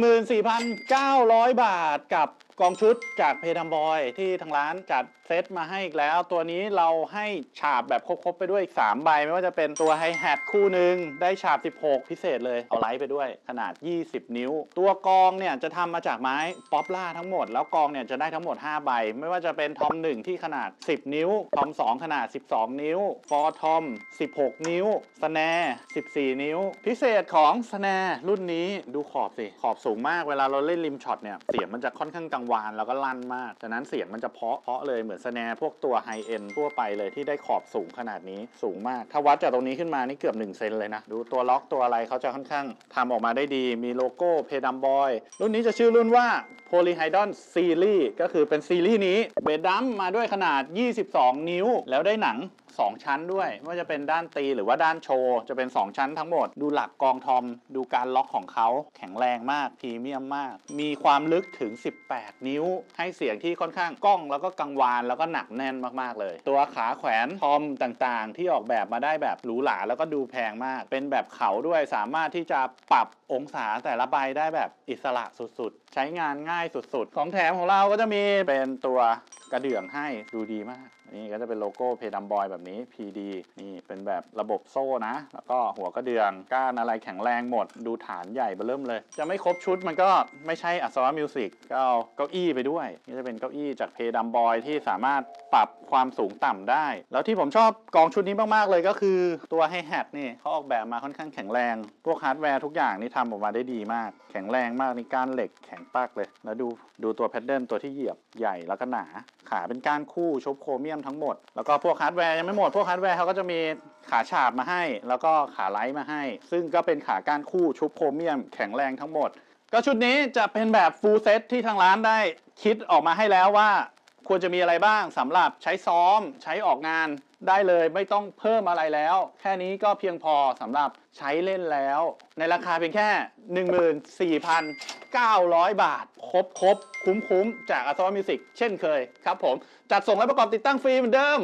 14,900 บาทกับ กองชุดจากเพดัมบอยที่ทางร้านจัดเซตมาให้อีกแล้ว ตัวนี้เราให้ฉาบแบบครบๆไปด้วยอีก 3 ใบ ไม่ว่าจะเป็นตัวไฮแฮทคู่หนึ่งได้ฉาบ 16 พิเศษเลย เอาไลท์ไปด้วยขนาด 20 นิ้ว ตัวกองเนี่ยจะทำมาจากไม้ป๊อปล่าทั้งหมด แล้วกองเนี่ยจะได้ทั้งหมด 5 ใบ ไม่ว่าจะเป็นทอม 1 ที่ขนาด 10 นิ้ว ทอม 2 ขนาด 12 นิ้ว ฟอร์ทอม 16 นิ้วสแนร์14 นิ้ว พิเศษของสแนร์รุ่นนี้ดูขอบสิขอบสูงมากเวลาเราเล่นริมช็อตเนี่ยเสียงมันจะค่อนข้างกังววานแล้วก็ลั่นมากฉะนั้นเสียงมันจะเพาะเพาะเลยเหมือนสแนร์พวกตัวไฮเอ็นทั่วไปเลยที่ได้ขอบสูงขนาดนี้สูงมาก ถ้าวัดจากตรงนี้ขึ้นมานี่เกือบ1เซนเลยนะ ดูตัวล็อกตัวอะไรเขาจะค่อนข้างทำออกมาได้ดี มีโลโก้เพดัมบอยรุ่นนี้จะชื่อรุ่นว่า Polyhydron Series ก็คือเป็นซีรีส์นี้ เบดดัมมาด้วยขนาด 22 นิ้ว แล้วได้หนัง 2 ชั้นด้วย ไม่ว่าจะเป็นด้านตีหรือว่าด้านโชว์ จะเป็น 2 ชั้นทั้งหมด ดูหลักกองทอม ดูการล็อกของเขา แข็งแรงมาก พรีเมียมมาก มีความลึกถึง 18 นิ้ว ให้เสียงที่ค่อนข้างก้อง แล้วก็กังวาน แล้วก็หนักแน่นมากๆเลย ตัวขาแขวนทอมต่างๆ ที่ออกแบบมาได้แบบหรูหรา แล้วก็ดูแพงมาก เป็นแบบเขาด้วย สามารถที่จะปรับองศาแต่ละใบได้แบบอิสระสุดๆ ใช้งานง่ายสุดๆ ของแถมของเราก็จะมีเป็นตัว กระเดื่องให้ดูดีมากนี่ก็จะเป็นโลโก้เพดัมบอยแบบนี้ PD นี่เป็นแบบระบบโซ่นะ แล้วก็หัวกระเดื่องก้านอะไรแข็งแรงหมด ดูฐานใหญ่เบื้อเริ่มเลย จะไม่ครบชุดมันก็ไม่ใช่อัศวะมิวสิกก็เอาเก้าอี้ไปด้วย นี่จะเป็นเก้าอี้จากเพดัมบอยที่สามารถปรับความสูงต่ำได้ แล้วที่ผมชอบกองชุดนี้มากๆเลยก็คือตัวไฮแฮทนี่เขาออกแบบมาค่อนข้างแข็งแรง พวกฮาร์ดแวร์ทุกอย่างนี่ทำออกมาได้ดีมาก แข็งแรงมากนี่ก้านเหล็กแข็งปักเลย แล้วดูดูตัวแพดเดิลตัวที่เหยียบใหญ่แล้วก็หนา ขาเป็นก้านคู่ชุบโครเมียมทั้งหมด แล้วก็พวกฮาร์ดแวร์ยังไม่หมด พวกฮาร์ดแวร์เขาก็จะมีขาฉาบมาให้ แล้วก็ขาไลท์มาให้ ซึ่งก็เป็นขาก้านคู่ชุบโครเมียมแข็งแรงทั้งหมด ก็ชุดนี้จะเป็นแบบฟูลเซตที่ทางร้านได้คิดออกมาให้แล้วว่า ควรจะมีอะไรบ้างสำหรับใช้ซ้อมใช้ออกงาน ได้เลยไม่ต้องเพิ่มอะไรแล้ว แค่นี้ก็เพียงพอสำหรับใช้เล่นแล้ว ในราคาเพียงแค่ 14,900 บาท ครบครบคุ้มคุ้มจากอัศวมิวสิกเช่นเคยครับผม จัดส่งและประกอบติดตั้งฟรีเหมือนเดิม